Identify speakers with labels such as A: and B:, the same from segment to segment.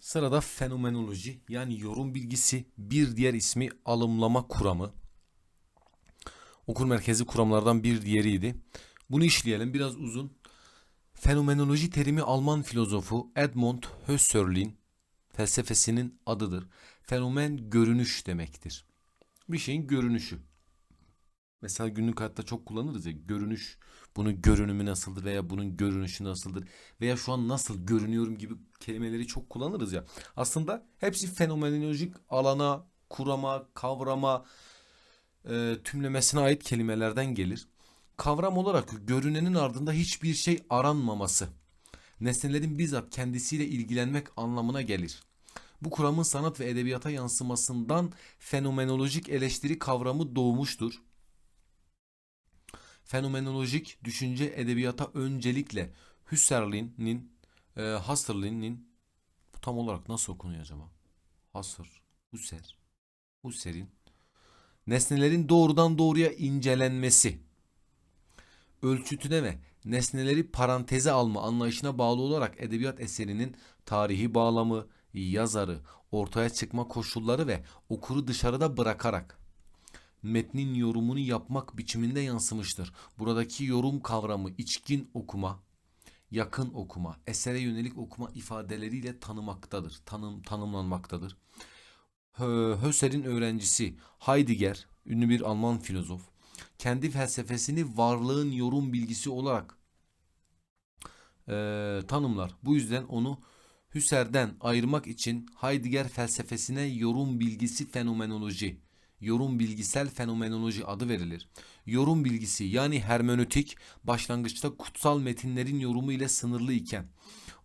A: Sırada fenomenoloji yani yorum bilgisi bir diğer ismi alımlama kuramı. Okul merkezi kuramlardan bir diğeriydi. Bunu işleyelim biraz uzun. Fenomenoloji terimi Alman filozofu Edmund Husserl'in felsefesinin adıdır. Fenomen görünüş demektir. Bir şeyin görünüşü. Mesela günlük hayatta çok kullanırız ya görünüş, bunun görünümü nasıldır veya bunun görünüşü nasıldır veya şu an nasıl görünüyorum gibi kelimeleri çok kullanırız ya. Aslında hepsi fenomenolojik alana, kurama, kavrama, e, tümlemesine ait kelimelerden gelir. Kavram olarak görünenin ardında hiçbir şey aranmaması, nesnelerin bizzat kendisiyle ilgilenmek anlamına gelir. Bu kuramın sanat ve edebiyata yansımasından fenomenolojik eleştiri kavramı doğmuştur. Fenomenolojik düşünce edebiyata öncelikle Husserl'in, e, Husserl'in bu tam olarak nasıl okunuyor acaba? Husser, Husser, Husser'in nesnelerin doğrudan doğruya incelenmesi, ölçütüne ve nesneleri paranteze alma anlayışına bağlı olarak edebiyat eserinin tarihi bağlamı, yazarı, ortaya çıkma koşulları ve okuru dışarıda bırakarak metnin yorumunu yapmak biçiminde yansımıştır. Buradaki yorum kavramı içkin okuma, yakın okuma, esere yönelik okuma ifadeleriyle tanımaktadır, tanım tanımlanmaktadır. Husserl'in öğrencisi Heidegger, ünlü bir Alman filozof, kendi felsefesini varlığın yorum bilgisi olarak eee, tanımlar. Bu yüzden onu Husserl'den ayırmak için Heidegger felsefesine yorum bilgisi fenomenoloji, yorum bilgisel fenomenoloji adı verilir. Yorum bilgisi yani hermenötik başlangıçta kutsal metinlerin yorumu ile sınırlı iken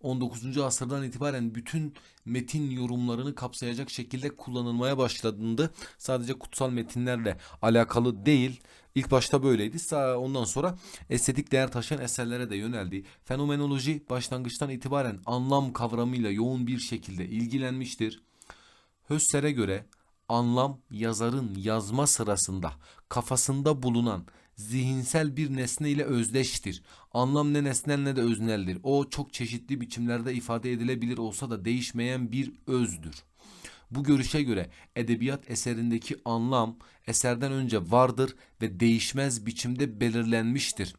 A: 19. asırdan itibaren bütün metin yorumlarını kapsayacak şekilde kullanılmaya başladığında sadece kutsal metinlerle alakalı değil. İlk başta böyleydi. Ondan sonra estetik değer taşıyan eserlere de yöneldi. Fenomenoloji başlangıçtan itibaren anlam kavramıyla yoğun bir şekilde ilgilenmiştir. Husserl'e göre anlam yazarın yazma sırasında kafasında bulunan zihinsel bir nesne ile özdeştir. Anlam ne nesnel ne de özneldir. O çok çeşitli biçimlerde ifade edilebilir olsa da değişmeyen bir özdür. Bu görüşe göre edebiyat eserindeki anlam eserden önce vardır ve değişmez biçimde belirlenmiştir.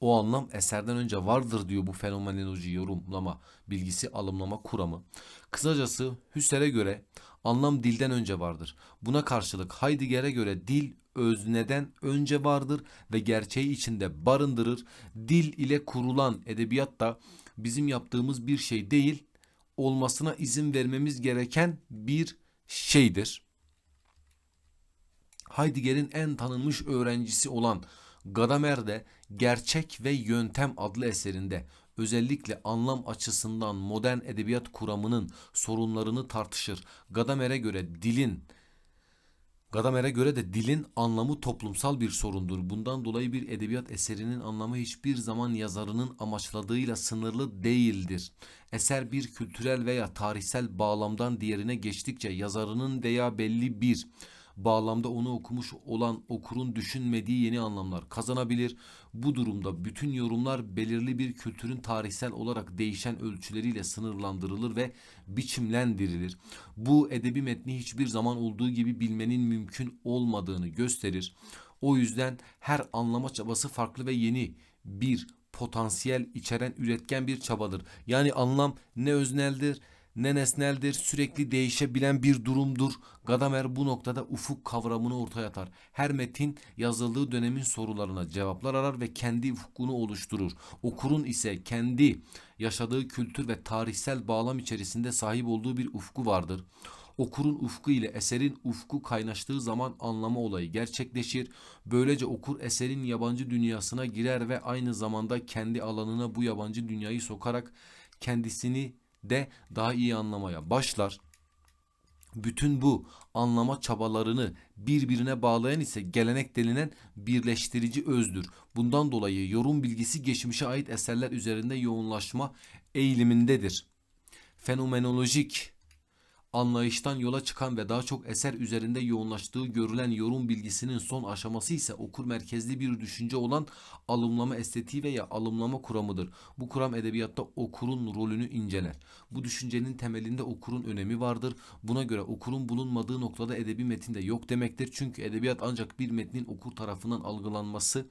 A: O anlam eserden önce vardır diyor bu fenomenoloji yorumlama, bilgisi alımlama kuramı. Kısacası Husserl'e göre anlam dilden önce vardır. Buna karşılık Heidegger'e göre dil özneden önce vardır ve gerçeği içinde barındırır. Dil ile kurulan edebiyat da bizim yaptığımız bir şey değil, olmasına izin vermemiz gereken bir şeydir. Heidegger'in en tanınmış öğrencisi olan Gadamer de Gerçek ve Yöntem adlı eserinde özellikle anlam açısından modern edebiyat kuramının sorunlarını tartışır. Gadamer'e göre dilin Gadamer'e göre de dilin anlamı toplumsal bir sorundur. Bundan dolayı bir edebiyat eserinin anlamı hiçbir zaman yazarının amaçladığıyla sınırlı değildir. Eser bir kültürel veya tarihsel bağlamdan diğerine geçtikçe yazarının veya belli bir bağlamda onu okumuş olan okurun düşünmediği yeni anlamlar kazanabilir. Bu durumda bütün yorumlar belirli bir kültürün tarihsel olarak değişen ölçüleriyle sınırlandırılır ve biçimlendirilir. Bu edebi metni hiçbir zaman olduğu gibi bilmenin mümkün olmadığını gösterir. O yüzden her anlama çabası farklı ve yeni bir potansiyel içeren üretken bir çabadır. Yani anlam ne özneldir ne nesneldir, sürekli değişebilen bir durumdur. Gadamer bu noktada ufuk kavramını ortaya atar. Her metin yazıldığı dönemin sorularına cevaplar arar ve kendi ufkunu oluşturur. Okurun ise kendi yaşadığı kültür ve tarihsel bağlam içerisinde sahip olduğu bir ufku vardır. Okurun ufku ile eserin ufku kaynaştığı zaman anlama olayı gerçekleşir. Böylece okur eserin yabancı dünyasına girer ve aynı zamanda kendi alanına bu yabancı dünyayı sokarak kendisini de daha iyi anlamaya başlar. Bütün bu anlama çabalarını birbirine bağlayan ise gelenek denilen birleştirici özdür. Bundan dolayı yorum bilgisi geçmişe ait eserler üzerinde yoğunlaşma eğilimindedir. Fenomenolojik Anlayıştan yola çıkan ve daha çok eser üzerinde yoğunlaştığı görülen yorum bilgisinin son aşaması ise okur merkezli bir düşünce olan alımlama estetiği veya alımlama kuramıdır. Bu kuram edebiyatta okurun rolünü inceler. Bu düşüncenin temelinde okurun önemi vardır. Buna göre okurun bulunmadığı noktada edebi metinde yok demektir. Çünkü edebiyat ancak bir metnin okur tarafından algılanması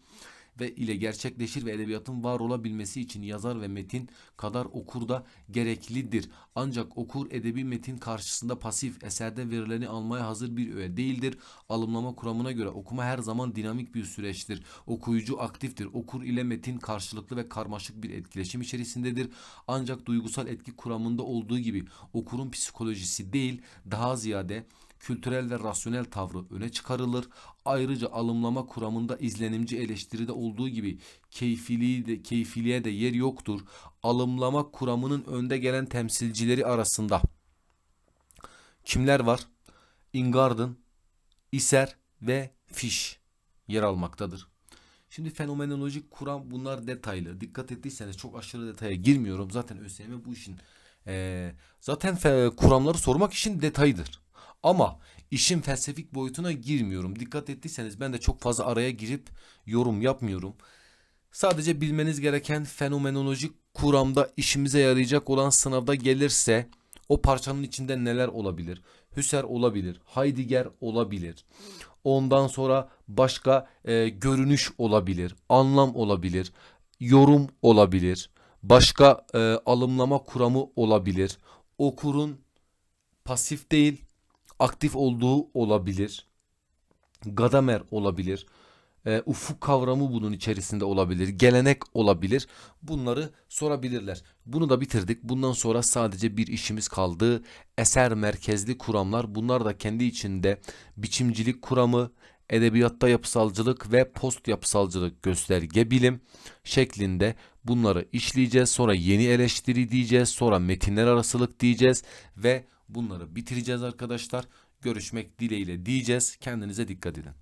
A: ve ile gerçekleşir ve edebiyatın var olabilmesi için yazar ve metin kadar okur da gereklidir. Ancak okur edebi metin karşısında pasif, eserde verileni almaya hazır bir öğe değildir. Alımlama kuramına göre okuma her zaman dinamik bir süreçtir. Okuyucu aktiftir. Okur ile metin karşılıklı ve karmaşık bir etkileşim içerisindedir. Ancak duygusal etki kuramında olduğu gibi okurun psikolojisi değil, daha ziyade kültürel ve rasyonel tavrı öne çıkarılır. Ayrıca alımlama kuramında izlenimci eleştiride olduğu gibi keyfiliği de, keyfiliğe de yer yoktur. Alımlama kuramının önde gelen temsilcileri arasında kimler var? Ingarden, Iser ve Fish yer almaktadır. Şimdi fenomenolojik kuram bunlar detaylı. Dikkat ettiyseniz çok aşırı detaya girmiyorum. Zaten ÖSYM bu işin eee, zaten fe- kuramları sormak için detayıdır. Ama işin felsefik boyutuna girmiyorum. Dikkat ettiyseniz ben de çok fazla araya girip yorum yapmıyorum. Sadece bilmeniz gereken fenomenolojik kuramda işimize yarayacak olan sınavda gelirse o parçanın içinde neler olabilir? Hüser olabilir, Heidegger olabilir. Ondan sonra başka e, görünüş olabilir, anlam olabilir, yorum olabilir, başka e, alımlama kuramı olabilir. Okurun pasif değil, aktif olduğu olabilir. Gadamer olabilir. E, ufuk kavramı bunun içerisinde olabilir. Gelenek olabilir. Bunları sorabilirler. Bunu da bitirdik. Bundan sonra sadece bir işimiz kaldı. Eser merkezli kuramlar. Bunlar da kendi içinde biçimcilik kuramı, edebiyatta yapısalcılık ve post yapısalcılık gösterge bilim şeklinde bunları işleyeceğiz. Sonra yeni eleştiri diyeceğiz. Sonra metinler arasılık diyeceğiz ve bunları bitireceğiz arkadaşlar. Görüşmek dileğiyle diyeceğiz. Kendinize dikkat edin.